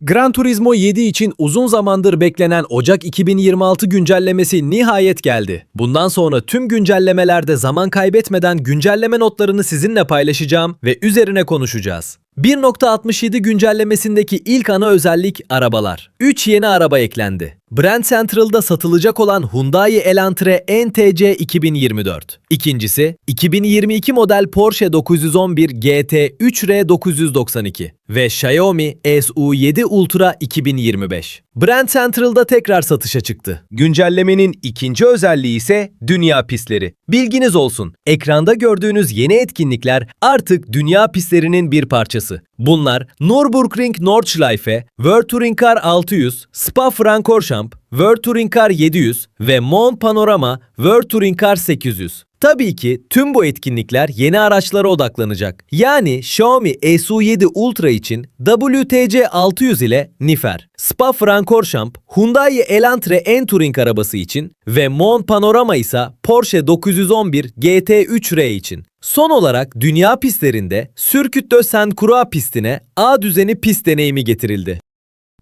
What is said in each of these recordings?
Gran Turismo 7 için uzun zamandır beklenen Ocak 2026 güncellemesi nihayet geldi. Bundan sonra tüm güncellemelerde zaman kaybetmeden güncelleme notlarını sizinle paylaşacağım ve üzerine konuşacağız. 1.67 güncellemesindeki ilk ana özellik arabalar. 3 yeni araba eklendi. Brand Central'da satılacak olan Hyundai Elantre NTC 2024. İkincisi, 2022 model Porsche 911 GT 3R 992 ve Xiaomi SU7 Ultra 2025. Brand Central'da tekrar satışa çıktı. Güncellemenin ikinci özelliği ise dünya pistleri. Bilginiz olsun, ekranda gördüğünüz yeni etkinlikler artık dünya pistlerinin bir parçası. Bunlar Nürburgring Nordschleife, World Touring Car 600, Spa-Francorchamps, World Touring Car 700 ve Mont Panorama World Touring Car 800. Tabii ki tüm bu etkinlikler yeni araçlara odaklanacak. Yani Xiaomi SU7 Ultra için WTC 600 ile Nifer, Spa-Francorchamps, Hyundai Elantre N Touring arabası için ve Mont Panorama ise Porsche 911 GT3R için. Son olarak dünya pistlerinde Circuit de Saint-Croix pistine A düzeni pist deneyimi getirildi.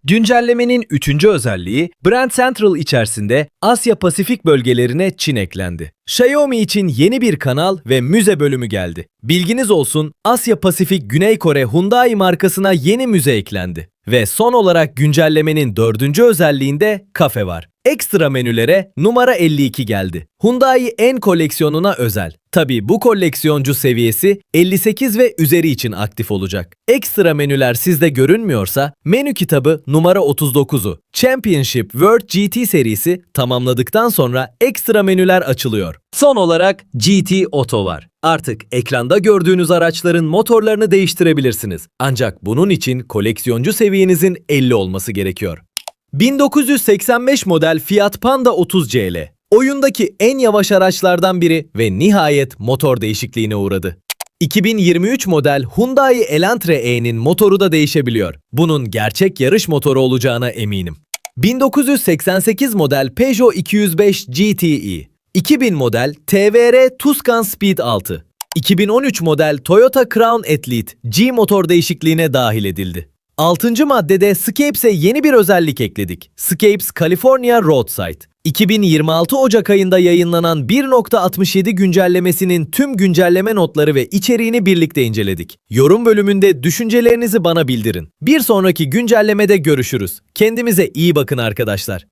Güncellemenin üçüncü özelliği, Brand Central içerisinde Asya Pasifik bölgelerine Çin eklendi. Xiaomi için yeni bir kanal ve müze bölümü geldi. Bilginiz olsun, Asya Pasifik Güney Kore Hyundai markasına yeni müze eklendi. Ve son olarak güncellemenin dördüncü özelliğinde kafe var. Ekstra menülere numara 52 geldi. Hyundai N koleksiyonuna özel. Tabi bu koleksiyoncu seviyesi 58 ve üzeri için aktif olacak. Ekstra menüler sizde görünmüyorsa menü kitabı numara 39'u Championship World GT serisi tamamladıktan sonra ekstra menüler açılıyor. Son olarak GT Auto var. Artık ekranda gördüğünüz araçların motorlarını değiştirebilirsiniz. Ancak bunun için koleksiyoncu seviyenizin 50 olması gerekiyor. 1985 model Fiat Panda 30 CL. Oyundaki en yavaş araçlardan biri ve nihayet motor değişikliğine uğradı. 2023 model Hyundai Elantre E'nin motoru da değişebiliyor. Bunun gerçek yarış motoru olacağına eminim. 1988 model Peugeot 205 GTE. 2000 model TVR Tuscan Speed 6. 2013 model Toyota Crown Athlete G motor değişikliğine dahil edildi. 6. maddede Scapes'e yeni bir özellik ekledik. Scapes California Roadside. 2026 Ocak ayında yayınlanan 1.67 güncellemesinin tüm güncelleme notları ve içeriğini birlikte inceledik. Yorum bölümünde düşüncelerinizi bana bildirin. Bir sonraki güncellemede görüşürüz. Kendimize iyi bakın arkadaşlar.